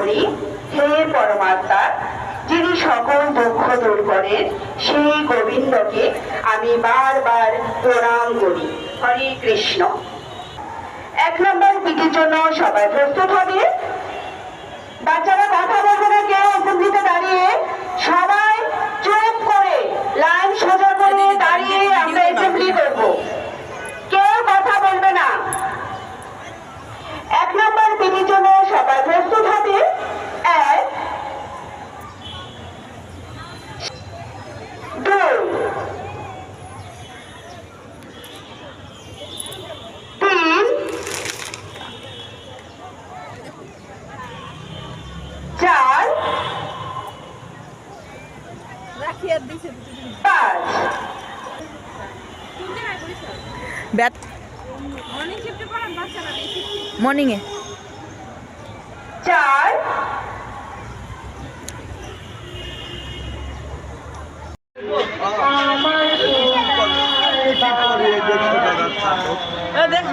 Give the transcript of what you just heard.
বলি, হে পরমাত্মা, যিনি সকল দুঃখ দূর করেন, সেই গোবিন্দকে আমি বারবার প্রণাম করি। হরে কৃষ্ণ। এক নম্বর পিঠির জন্য সবাই প্রস্তুত হবে। বাচ্চারা চেয়ার দিয়েছে মর্নিংয়ে চার। দেখ